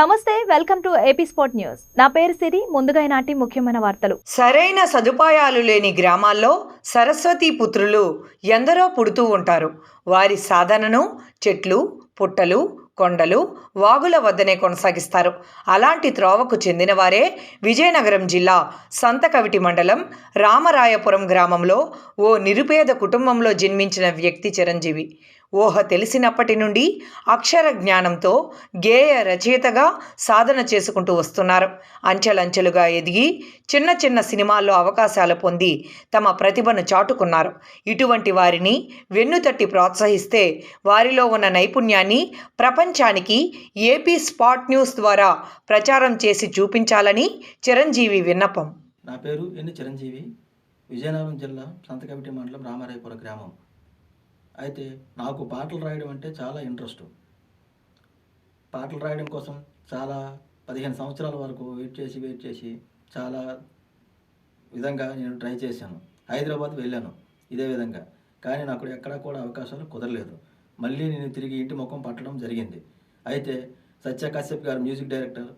నమస్తే welcome to AP sport news. నా పేరు సిరి ముందుగా ఈనాటి ముఖ్యమైన వార్తలు. సరైన సదుపాయాలు లేని గ్రామాల్లో సరస్వతి పుత్రులు ఎందరో పుడుతూ ఉంటారు. వారి సాధనను చెట్లు పుట్టలు కొండలు వాగుల వద్దనే కొనసాగిస్తారు. అలాంటి త్రోవకు చెందినవారే విజయనగరం జిల్లా సంతకవిటి మండలం రామరాయపురం గ్రామంలో ఓ నిరుపేద కుటుంబంలో జన్మించిన వ్యక్తి చిరంజీవి. ఊహ తెలిసినప్పటి నుండి అక్షర జ్ఞానంతో గేయ రచయితగా సాధన చేసుకుంటూ వస్తున్నారు. అంచెలంచెలుగా ఎదిగి చిన్న చిన్న సినిమాల్లో అవకాశాలు పొంది తమ ప్రతిభను చాటుకున్నారు. ఇటువంటి వారిని వెన్నుతట్టి ప్రోత్సహిస్తే వారిలో ఉన్న నైపుణ్యాన్ని ప్రపంచానికి ఏపీ స్పాట్ న్యూస్ ద్వారా ప్రచారం చేసి చూపించాలని చిరంజీవి విన్నపం. నా పేరు ఎన్ని చిరంజీవి. విజయనగరం జిల్లా మండలం రామారాయపుర గ్రామం. అయితే నాకు పాటలు రాయడం అంటే చాలా ఇంట్రెస్ట్. పాటలు రాయడం కోసం చాలా పదిహేను సంవత్సరాల వరకు వెయిట్ చేసి వెయిట్ చేసి చాలా విధంగా నేను ట్రై చేశాను. హైదరాబాద్ వెళ్ళాను ఇదే విధంగా. కానీ నాకు ఎక్కడా కూడా అవకాశాలు కుదరలేదు. మళ్ళీ నేను తిరిగి ఇంటి ముఖం పట్టడం జరిగింది. అయితే సత్య కశ్యప్ గారు మ్యూజిక్ డైరెక్టర్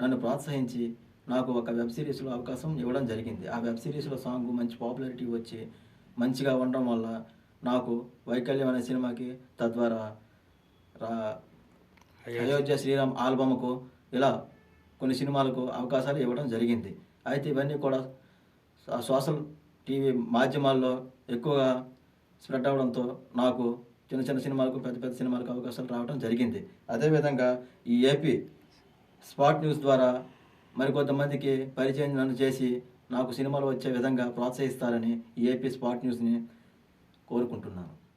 నన్ను ప్రోత్సహించి నాకు ఒక వెబ్ సిరీస్లో అవకాశం ఇవ్వడం జరిగింది. ఆ వెబ్ సిరీస్లో సాంగ్ మంచి పాపులారిటీ వచ్చి మంచిగా ఉండడం వల్ల నాకు వైకల్యం అనే సినిమాకి తద్వారా అయోధ్య. శ్రీరామ్ ఆల్బమ్కు ఇలా కొన్ని సినిమాలకు అవకాశాలు ఇవ్వడం జరిగింది. అయితే ఇవన్నీ కూడా సోషల్ టీవీ మాధ్యమాల్లో ఎక్కువగా స్ప్రెడ్ అవడంతో నాకు చిన్న చిన్న సినిమాలకు పెద్ద పెద్ద సినిమాలకు అవకాశాలు రావడం జరిగింది. అదేవిధంగా ఈ ఏపీ స్పాట్ న్యూస్ ద్వారా మరికొంతమందికి పరిచయం నన్ను చేసి నాకు సినిమాలు వచ్చే విధంగా ప్రోత్సహిస్తారని ఈ ఏపీ స్పాట్ న్యూస్ని కోరుకుంటున్నాను.